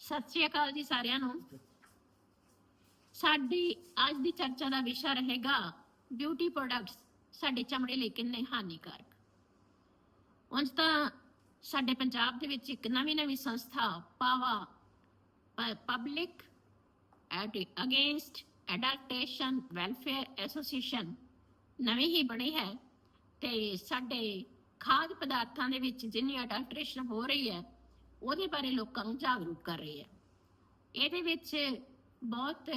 ਸਤਿ ਸ਼੍ਰੀ ਅਕਾਲ ਜੀ ਸਾਰਿਆਂ ਨੂੰ। ਸਾਡੀ ਅੱਜ ਦੀ ਚਰਚਾ ਦਾ ਵਿਸ਼ਾ ਰਹੇਗਾ ਬਿਊਟੀ ਪ੍ਰੋਡਕਟਸ ਸਾਡੇ ਚਮੜੇ ਲਈ ਕਿੰਨੇ ਹਾਨੀਕਾਰਕ। ਉਂਝ ਤਾਂ ਸਾਡੇ ਪੰਜਾਬ ਦੇ ਵਿੱਚ ਇੱਕ ਨਵੀਂ ਨਵੀਂ ਸੰਸਥਾ ਪਾਵਾ public against adulteration welfare association ਨਵੀਂ ਹੀ ਬਣੀ ਹੈ ਤੇ ਸਾਡੇ ਖਾਦ ਪਦਾਰਥਾਂ ਦੇ ਵਿੱਚ ਜਿੰਨੀ ਅਡਲਟ੍ਰੇਸ਼ਨ ਹੋ ਰਹੀ ਹੈ ਉਹਦੇ ਬਾਰੇ ਲੋਕਾਂ ਨੂੰ ਜਾਗਰੂਕ ਕਰ ਰਹੀ ਹੈ ਇਹਦੇ ਵਿੱਚ ਬਹੁਤ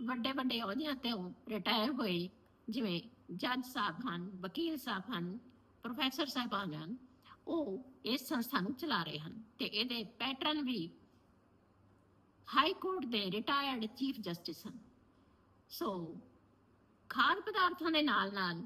ਵੱਡੇ ਵੱਡੇ ਅਹੁਦਿਆਂ ਤੇ ਰਿਟਾਇਰ ਹੋਏ, ਜਿਵੇਂ ਜੱਜ ਸਾਹਿਬ ਹਨ, ਵਕੀਲ ਸਾਹਿਬ ਹਨ ਪ੍ਰੋਫੈਸਰ ਸਾਹਿਬਾਨ ਹਨ, ਉਹ ਇਸ ਸੰਸਥਾ ਨੂੰ ਚਲਾ ਰਹੇ ਹਨ ਤੇ ਇਹਦੇ ਪੈਟਰਨ ਵੀ ਹਾਈ ਕੋਰਟ ਦੇ ਰਿਟਾਇਰਡ ਚੀਫ ਜਸਟਿਸ ਹਨ। ਸੋ ਖਾਦ ਪਦਾਰਥਾਂ ਦੇ ਨਾਲ ਨਾਲ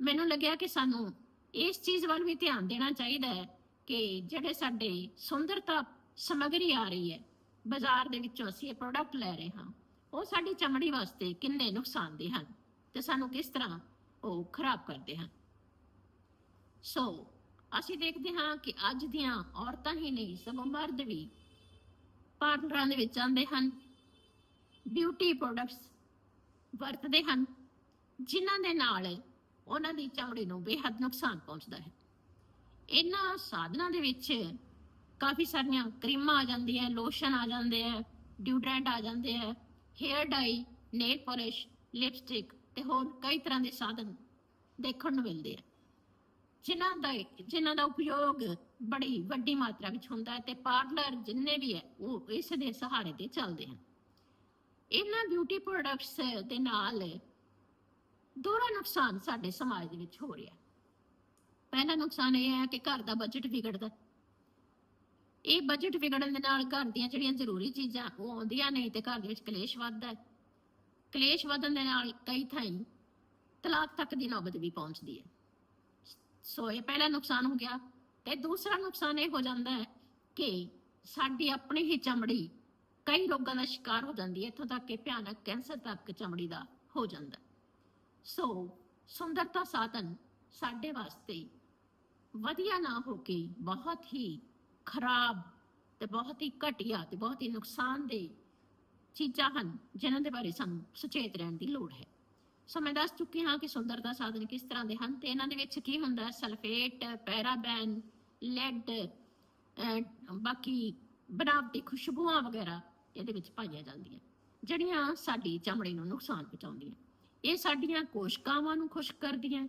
ਮੈਨੂੰ ਲੱਗਿਆ ਕਿ ਸਾਨੂੰ ਇਸ ਚੀਜ਼ ਵੱਲ ਵੀ ਧਿਆਨ ਦੇਣਾ ਚਾਹੀਦਾ ਹੈ ਕਿ ਜਿਹੜੇ ਸਾਡੇ ਸੁੰਦਰਤਾ ਸਮਗਰੀ ਆ ਰਹੀ ਹੈ, ਬਾਜ਼ਾਰ ਦੇ ਵਿੱਚੋਂ ਅਸੀਂ ਇਹ ਪ੍ਰੋਡਕਟ ਲੈ ਰਹੇ ਹਾਂ, ਉਹ ਸਾਡੀ ਚਮੜੀ ਵਾਸਤੇ ਕਿੰਨੇ ਨੁਕਸਾਨਦੇ ਹਨ ਤੇ ਸਾਨੂੰ ਕਿਸ ਤਰ੍ਹਾਂ ਉਹ ਖਰਾਬ ਕਰਦੇ ਹਨ। ਸੋ ਅਸੀਂ ਦੇਖਦੇ ਹਾਂ ਕਿ ਅੱਜ ਦੀਆਂ ਔਰਤਾਂ ਹੀ ਨਹੀਂ, ਸਗੋਂ ਮਰਦ ਵੀ ਪਾਰਲਰਾਂ ਦੇ ਵਿੱਚ ਆਉਂਦੇ ਹਨ ਬਿਊਟੀ ਪ੍ਰੋਡਕਟਸ ਵਰਤਦੇ ਹਨ, ਜਿਨ੍ਹਾਂ ਦੇ ਨਾਲ ਉਹਨਾਂ ਦੀ ਚਮੜੀ ਨੂੰ ਬੇਹੱਦ ਨੁਕਸਾਨ ਪਹੁੰਚਦਾ ਹੈ। ਇਹਨਾਂ ਸਾਧਨਾਂ ਦੇ ਵਿੱਚ ਕਾਫੀ ਸਾਰੀਆਂ ਕਰੀਮਾਂ ਆ ਜਾਂਦੀਆਂ, ਲੋਸ਼ਨ ਆ ਜਾਂਦੇ ਆ, ਡਿਊਡਰੈਂਟ ਆ ਜਾਂਦੇ ਆ, hair dye, nail polish, lipstick ਤੇ ਹੋਰ ਕਈ ਤਰ੍ਹਾਂ ਦੇ ਸਾਧਨ ਦੇਖਣ ਨੂੰ ਮਿਲਦੇ ਆ। ਜਿਨ੍ਹਾਂ ਦਾ ਜਿਨ੍ਹਾਂ ਦਾ ਉਪਯੋਗ ਬੜੀ ਵੱਡੀ ਮਾਤਰਾ ਵਿੱਚ ਹੁੰਦਾ ਹੈ ਤੇ ਪਾਰਲਰ ਜਿੰਨੇ ਵੀ ਹੈ, ਉਹ ਇਸ ਦੇ ਸਹਾਰੇ ਤੇ ਚੱਲਦੇ ਹਨ। ਇਹਨਾਂ ਬਿਊਟੀ ਪ੍ਰੋਡਕਟਸ ਦੇ ਨਾਲ ਦੋਹਰਾ ਨੁਕਸਾਨ ਸਾਡੇ ਸਮਾਜ ਦੇ ਵਿੱਚ ਹੋ ਰਿਹਾ। ਪਹਿਲਾ ਨੁਕਸਾਨ ਇਹ ਹੈ ਕਿ ਘਰ ਦਾ ਬਜਟ ਵਿਗੜਦਾ ਇਹ ਬਜਟ ਵਿਗੜਨ ਦੇ ਨਾਲ ਘਰ ਦੀਆਂ ਜਿਹੜੀਆਂ ਜ਼ਰੂਰੀ ਚੀਜ਼ਾਂ ਉਹ ਆਉਂਦੀਆਂ ਨਹੀਂ ਤੇ ਘਰ ਦੇ ਵਿੱਚ ਕਲੇਸ਼ ਵੱਧਦਾ ਹੈ। ਕਲੇਸ਼ ਵਧਣ ਦੇ ਨਾਲ ਕਈ ਥਾਈਂ ਤਲਾਕ ਤੱਕ ਦੀ ਨੌਬਤ ਵੀ ਪਹੁੰਚਦੀ ਹੈ। ਸੋ ਇਹ ਪਹਿਲਾ ਨੁਕਸਾਨ ਹੋ ਗਿਆ ਤੇ ਦੂਸਰਾ ਨੁਕਸਾਨ ਇਹ ਹੋ ਜਾਂਦਾ ਹੈ ਕਿ ਸਾਡੀ ਆਪਣੀ ਹੀ ਚਮੜੀ ਕਈ ਰੋਗਾਂ ਦਾ ਸ਼ਿਕਾਰ ਹੋ ਜਾਂਦੀ ਹੈ, ਇੱਥੋਂ ਤੱਕ ਕਿ ਭਿਆਨਕ ਕੈਂਸਰ ਤੱਕ ਚਮੜੀ ਦਾ ਹੋ ਜਾਂਦਾ ਸੋ ਸੁੰਦਰਤਾ ਸਾਧਨ ਸਾਡੇ ਵਾਸਤੇ ਵਧੀਆ ਨਾ ਹੋ ਕੇ ਬਹੁਤ ਹੀ ਖਰਾਬ ਤੇ ਬਹੁਤ ਹੀ ਘਟੀਆ ਤੇ ਬਹੁਤ ਹੀ ਨੁਕਸਾਨਦੇ ਚੀਜ਼ਾਂ ਹਨ ਜਿਨ੍ਹਾਂ ਦੇ ਬਾਰੇ ਸਾਨੂੰ ਸੁਚੇਤ ਰਹਿਣ ਦੀ ਲੋੜ ਹੈ। ਸੋ ਮੈਂ ਦੱਸ ਚੁੱਕੀ ਹਾਂ ਕਿ ਸੁੰਦਰਤਾ ਸਾਧਨ ਕਿਸ ਤਰ੍ਹਾਂ ਦੇ ਹਨ ਤੇ ਇਹਨਾਂ ਦੇ ਵਿੱਚ ਕੀ ਹੁੰਦਾ ਹੈ? ਸਲਫੇਟ, ਪੈਰਾਬੈਨ, ਲੈਡ ਬਾਕੀ ਬਨਾਵਟੀ ਖੁਸ਼ਬੂਆਂ ਵਗੈਰਾ ਇਹਦੇ ਵਿੱਚ ਪਾਈਆਂ ਜਾਂਦੀਆਂ, ਜਿਹੜੀਆਂ ਸਾਡੀ ਚਮੜੀ ਨੂੰ ਨੁਕਸਾਨ ਪਹੁੰਚਾਉਂਦੀਆਂ। ਇਹ ਸਾਡੀਆਂ ਕੋਸ਼ਕਾਵਾਂ ਨੂੰ ਖੁਸ਼ਕ ਕਰਦੀਆਂ,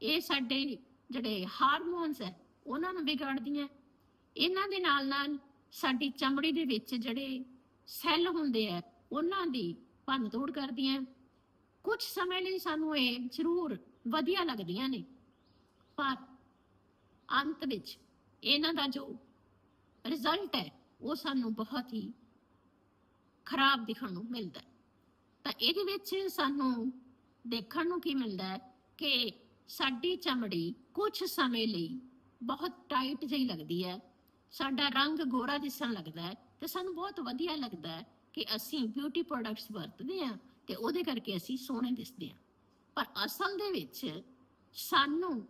ਇਹ ਸਾਡੇ ਜਿਹੜੇ ਹਾਰਮੋਨਸ ਹੈ, ਉਹਨਾਂ ਨੂੰ ਵਿਗਾੜਦੀਆਂ ਇਹਨਾਂ ਦੇ ਨਾਲ ਨਾਲ ਸਾਡੀ ਚਮੜੀ ਦੇ ਵਿੱਚ ਜਿਹੜੇ ਸੈੱਲ ਹੁੰਦੇ ਆ, ਉਹਨਾਂ ਦੀ ਭੰਨ ਤੋੜ ਕਰਦੀਆਂ ਕੁਝ ਸਮੇਂ ਲਈ ਸਾਨੂੰ ਇਹ ਜ਼ਰੂਰ ਵਧੀਆ ਲੱਗਦੀਆਂ ਨੇ। ਪਰ ਅੰਤ ਵਿੱਚ ਇਹਨਾਂ ਦਾ ਜੋ ਰਿਜ਼ਲਟ ਹੈ, ਉਹ ਸਾਨੂੰ ਬਹੁਤ ਹੀ ਖਰਾਬ ਦਿਖਣ ਨੂੰ ਮਿਲਦਾ ਤਾਂ ਇਹਦੇ ਵਿੱਚ ਸਾਨੂੰ ਦੇਖਣ ਨੂੰ ਕੀ ਮਿਲਦਾ ਹੈ ਕਿ ਸਾਡੀ ਚਮੜੀ ਕੁਝ ਸਮੇਂ ਲਈ ਬਹੁਤ ਟਾਈਟ ਜਿਹੀ ਲੱਗਦੀ ਹੈ। ਸਾਡਾ ਰੰਗ ਗੋਰਾ ਦਿਸਣ ਲੱਗਦਾ ਹੈ ਤੇ ਸਾਨੂੰ ਬਹੁਤ ਵਧੀਆ ਲੱਗਦਾ ਹੈ ਕਿ ਅਸੀਂ ਬਿਊਟੀ ਪ੍ਰੋਡਕਟਸ ਵਰਤਦੇ ਹਾਂ ਤੇ ਉਹਦੇ ਕਰਕੇ ਅਸੀਂ ਸੋਹਣੇ ਦਿਸਦੇ ਹਾਂ। ਪਰ ਅਸਲ ਦੇ ਵਿੱਚ ਸਾਨੂੰ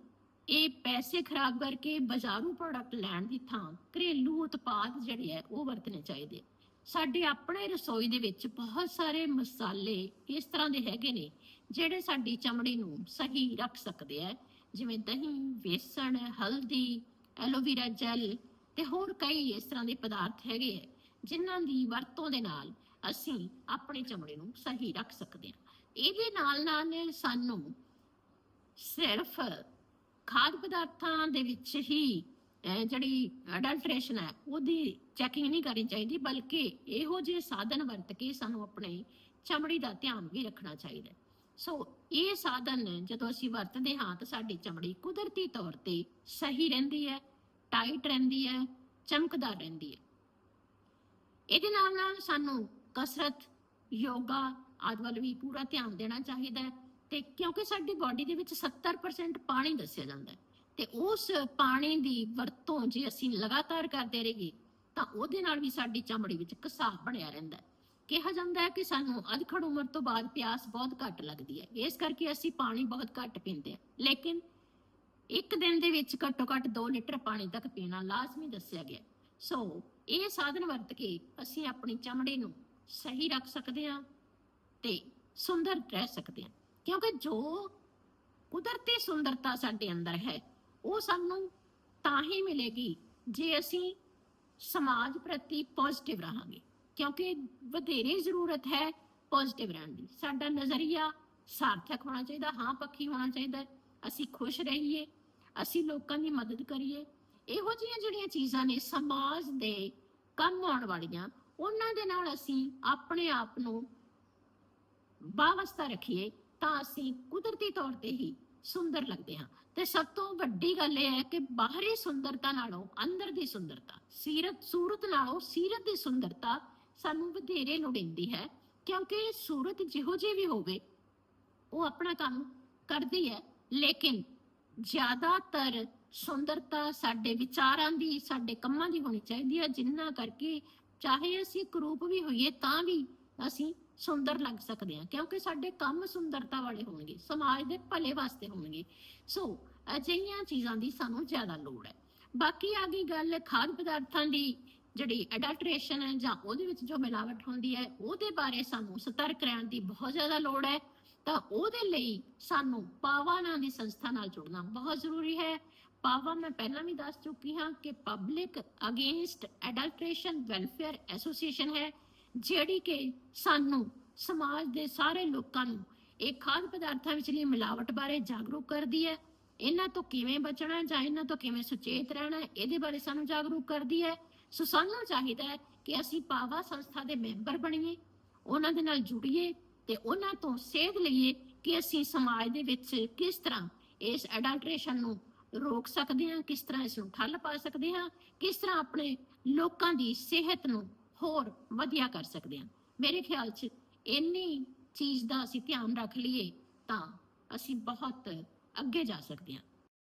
ਇਹ ਪੈਸੇ ਖਰਾਬ ਕਰਕੇ ਬਾਜ਼ਾਰੂ ਪ੍ਰੋਡਕਟ ਲੈਣ ਦੀ ਥਾਂ ਘਰੇਲੂ ਉਤਪਾਦ ਜਿਹੜੇ ਆ ਉਹ ਵਰਤਣੇ ਚਾਹੀਦੇ। ਸਾਡੇ ਆਪਣੇ ਰਸੋਈ ਦੇ ਵਿੱਚ ਬਹੁਤ ਸਾਰੇ ਮਸਾਲੇ ਇਸ ਤਰ੍ਹਾਂ ਦੇ ਹੈਗੇ ਨੇ, ਜਿਹੜੇ ਸਾਡੀ ਚਮੜੀ ਨੂੰ ਸਹੀ ਰੱਖ ਸਕਦੇ ਆ। ਜਿਵੇਂ ਦਹੀਂ, ਵੇਸਣ, ਹਲਦੀ, ਐਲੋਵੇਰਾ ਜੈਲ ਤੇ ਹੋਰ ਕਈ ਇਸ ਤਰ੍ਹਾਂ ਦੇ ਪਦਾਰਥ ਹੈਗੇ ਆ, ਜਿਨ੍ਹਾਂ ਦੀ ਵਰਤੋਂ ਦੇ ਨਾਲ ਅਸੀਂ ਆਪਣੀ ਚਮੜੀ ਨੂੰ ਸਹੀ ਰੱਖ ਸਕਦੇ ਹਾਂ ਇਹਦੇ ਨਾਲ ਨਾਲ ਸਾਨੂੰ ਸਿਰਫ ਖਾਦ ਪਦਾਰਥਾਂ ਦੇ ਵਿੱਚ ਹੀ ਜਿਹੜੀ ਅਡਲਟ੍ਰੇਸ਼ਨ ਹੈ, ਉਹਦੀ ਚੈਕਿੰਗ ਨਹੀਂ ਕਰਨੀ ਚਾਹੀਦੀ, ਬਲਕਿ ਇਹੋ ਜਿਹੇ ਸਾਧਨ ਵਰਤ ਕੇ ਸਾਨੂੰ ਆਪਣੇ ਚਮੜੀ ਦਾ ਧਿਆਨ ਵੀ ਰੱਖਣਾ ਚਾਹੀਦਾ ਸੋ ਇਹ ਸਾਧਨ ਜਦੋਂ ਅਸੀਂ ਵਰਤਦੇ ਹਾਂ ਤਾਂ ਸਾਡੀ ਚਮੜੀ ਕੁਦਰਤੀ ਤੌਰ ਤੇ ਸਹੀ ਰਹਿੰਦੀ ਹੈ ਟਾਈਟ ਰਹਿੰਦੀ ਹੈ, ਚਮਕਦਾਰ ਰਹਿੰਦੀ ਹੈ। ਇਹਦੇ ਨਾਲ ਨਾਲ ਸਾਨੂੰ ਕਸਰਤ, ਯੋਗਾ ਆਦਿ ਵੱਲ ਵੀ ਪੂਰਾ ਧਿਆਨ ਦੇਣਾ ਚਾਹੀਦਾ ਹੈ ਤੇ ਕਿਉਂਕਿ ਸਾਡੀ ਬਾਡੀ ਦੇ ਵਿੱਚ 70% ਪਾਣੀ ਦੱਸਿਆ ਜਾਂਦਾ ਹੈ ਤੇ ਉਸ ਪਾਣੀ ਦੀ ਵਰਤੋਂ ਜੇ ਅਸੀਂ ਲਗਾਤਾਰ ਕਰਦੇ ਰਹੀਏ ਤਾਂ ਉਹਦੇ ਨਾਲ ਵੀ ਸਾਡੀ ਚਮੜੀ ਵਿੱਚ ਕਸਾਬ ਬਣਿਆ ਰਹਿੰਦਾ ਹੈ। ਕਿਹਾ ਜਾਂਦਾ ਹੈ ਕਿ ਸਾਨੂੰ ਅਧਖੜ ਉਮਰ ਤੋਂ ਬਾਅਦ ਪਿਆਸ ਬਹੁਤ ਘੱਟ ਲੱਗਦੀ ਹੈ। ਇਸ ਕਰਕੇ ਅਸੀਂ ਪਾਣੀ ਬਹੁਤ ਘੱਟ ਪੀਂਦੇ ਹਾਂ। ਲੇਕਿਨ ਇੱਕ ਦਿਨ ਦੇ ਵਿੱਚ ਘੱਟੋ ਘੱਟ 2 ਲੀਟਰ ਪਾਣੀ ਤੱਕ ਪੀਣਾ ਲਾਜ਼ਮੀ ਦੱਸਿਆ ਗਿਆ ਸੋ ਇਹ ਸਾਧਨ ਵਰਤ ਕੇ ਅਸੀਂ ਆਪਣੀ ਚਮੜੀ ਨੂੰ ਸਹੀ ਰੱਖ ਸਕਦੇ ਹਾਂ ਤੇ ਸੁੰਦਰ ਰਹਿ ਸਕਦੇ ਹਾਂ। ਕਿਉਂਕਿ ਜੋ ਕੁਦਰਤੀ ਸੁੰਦਰਤਾ ਸਾਡੇ ਅੰਦਰ ਹੈ, ਉਹ ਸਾਨੂੰ ਤਾਂ ਹੀ ਮਿਲੇਗੀ ਜੇ ਅਸੀਂ ਸਮਾਜ ਪ੍ਰਤੀ ਪੋਜ਼ਿਟਿਵ ਰਹਾਂਗੇ, ਕਿਉਂਕਿ ਵਧੇਰੇ ਜ਼ਰੂਰਤ ਹੈ ਪੋਜ਼ਿਟਿਵ ਰਹਿਣ ਦੀ। ਸਾਡਾ ਨਜ਼ਰੀਆ ਸਾਰਥਕ ਹੋਣਾ ਚਾਹੀਦਾ, ਹਾਂ ਪੱਖੀ ਹੋਣਾ ਚਾਹੀਦਾ, ਅਸੀਂ ਖੁਸ਼ ਰਹੀਏ, ਅਸੀਂ ਲੋਕਾਂ ਦੀ ਮਦਦ ਕਰੀਏ। ਇਹੋ ਜਿਹੀਆਂ ਜਿਹੜੀਆਂ ਚੀਜ਼ਾਂ ਨੇ ਸਮਾਜ ਦੇ ਕੰਮ ਆਉਣ ਵਾਲੀਆਂ, ਉਹਨਾਂ ਦੇ ਨਾਲ ਅਸੀਂ ਆਪਣੇ ਆਪ ਨੂੰ ਬਾਵਸਤਾ ਰੱਖੀਏ ਤਾਂ ਅਸੀਂ ਕੁਦਰਤੀ ਤੌਰ ਤੇ ਹੀ ਸੁੰਦਰ ਲੱਗਦੇ ਹਾਂ। ਤੇ ਸਭ ਤੋਂ ਵੱਡੀ ਗੱਲ ਇਹ ਹੈ ਕਿ ਬਾਹਰੀ ਸੁੰਦਰਤਾ ਨਾਲੋਂ ਅੰਦਰ ਦੀ ਸੁੰਦਰਤਾ, ਸੀਰਤ, ਸੂਰਤ ਨਾਲੋਂ ਸੀਰਤ ਦੀ ਸੁੰਦਰਤਾ ਸਾਨੂੰ ਵਧੇਰੇ ਲੋੜੀਂਦੀ ਹੈ, ਕਿਉਂਕਿ ਸੂਰਤ ਜਿਹੋ ਜਿਹੀ ਵੀ ਹੋਵੇ, ਉਹ ਆਪਣਾ ਕੰਮ ਕਰਦੀ ਹੈ, ਲੇਕਿਨ ਜ਼ਿਆਦਾਤਰ ਸੁੰਦਰਤਾ ਸਾਡੇ ਵਿਚਾਰਾਂ ਦੀ, ਸਾਡੇ ਕੰਮਾਂ ਦੀ ਹੋਣੀ ਚਾਹੀਦੀ ਹੈ, ਜਿੰਨਾ ਕਰਕੇ ਚਾਹੇ ਅਸੀਂ ਕਰੂਪ ਵੀ ਹੋਈਏ, ਤਾਂ ਵੀ ਅਸੀਂ ਸੁੰਦਰ ਲੱਗ ਸਕਦੇ ਹਾਂ, ਕਿਉਂਕਿ ਸਾਡੇ ਕੰਮ ਸੁੰਦਰਤਾ ਵਾਲੇ ਹੋਣਗੇ, ਸਮਾਜ ਦੇ ਭਲੇ ਵਾਸਤੇ ਹੋਣਗੇ। ਸੋ ਅਜਿਹੀਆਂ ਚੀਜ਼ਾਂ ਦੀ ਸਾਨੂੰ ਜ਼ਿਆਦਾ ਲੋੜ ਹੈ। ਬਾਕੀ ਆ ਗਈ ਗੱਲ ਖਾਦ ਪਦਾਰਥਾਂ ਦੀ, ਜਿਹੜੀ ਅਡਲਟ੍ਰੇਸ਼ਨ ਹੈ ਜਾਂ ਉਹਦੇ ਵਿੱਚ ਜੋ ਮਿਲਾਵਟ ਹੁੰਦੀ ਹੈ, ਉਹਦੇ ਬਾਰੇ ਸਾਨੂੰ ਸਤਰਕ ਰਹਿਣ ਦੀ ਬਹੁਤ ਜ਼ਿਆਦਾ ਲੋੜ ਹੈ। ਤਾਂ ਉਹਦੇ ਲਈ ਸਾਨੂੰ ਪਾਵਾ ਨਾਂ ਦੀ ਸੰਸਥਾ ਨਾਲ ਜੁੜਨਾ ਬਹੁਤ ਜ਼ਰੂਰੀ ਹੈ। ਪਾਵਾ ਮੈਂ ਪਹਿਲਾਂ ਵੀ ਦੱਸ ਚੁੱਕੀ ਹਾਂ ਕਿ public against adulteration welfare association ਹੈ। ਜਿਹੜੀ ਕਿ ਸਾਨੂੰ ਸਮਾਜ ਦੇ ਸਾਰੇ ਲੋਕਾਂ ਨੂੰ ਇਹ ਖਾਦ ਪਦਾਰਥਾਂ ਵਿਚਲੀ ਮਿਲਾਵਟ ਬਾਰੇ ਜਾਗਰੂਕ ਕਰਦੀ ਹੈ, ਇਹਨਾਂ ਤੋਂ ਕਿਵੇਂ ਬਚਣਾ ਜਾਂ ਇਹਨਾਂ ਤੋਂ ਕਿਵੇਂ ਸੁਚੇਤ ਰਹਿਣਾ, ਇਹਦੇ ਬਾਰੇ ਸਾਨੂੰ ਜਾਗਰੂਕ ਕਰਦੀ ਹੈ। ਸੋ ਸਾਨੂੰ ਚਾਹੀਦਾ ਹੈ ਕਿ ਅਸੀਂ ਪਾਵਾ ਸੰਸਥਾ ਦੇ ਮੈਂਬਰ ਬਣੀਏ, ਉਹਨਾਂ ਦੇ ਨਾਲ ਜੁੜੀਏ ਤੇ ਉਹਨਾਂ ਤੋਂ ਸੇਧ ਲਈਏ ਕਿ ਅਸੀਂ ਸਮਾਜ ਦੇ ਵਿੱਚ ਕਿਸ ਤਰ੍ਹਾਂ ਇਸ ਐਡਲਟ੍ਰੇਸ਼ਨ ਨੂੰ ਰੋਕ ਸਕਦੇ ਹਾਂ, ਕਿਸ ਤਰ੍ਹਾਂ ਇਸ ਨੂੰ ਠੱਲ ਪਾ ਸਕਦੇ ਹਾਂ, ਕਿਸ ਤਰ੍ਹਾਂ ਆਪਣੇ ਲੋਕਾਂ ਦੀ ਸਿਹਤ ਨੂੰ ਹੋਰ ਵਧੀਆ ਕਰ ਸਕਦੇ ਹਾਂ। ਮੇਰੇ ਖਿਆਲ 'ਚ ਇੰਨੀ ਚੀਜ਼ ਦਾ ਅਸੀਂ ਧਿਆਨ ਰੱਖ ਲਈਏ ਤਾਂ ਅਸੀਂ ਬਹੁਤ ਅੱਗੇ ਜਾ ਸਕਦੇ ਹਾਂ।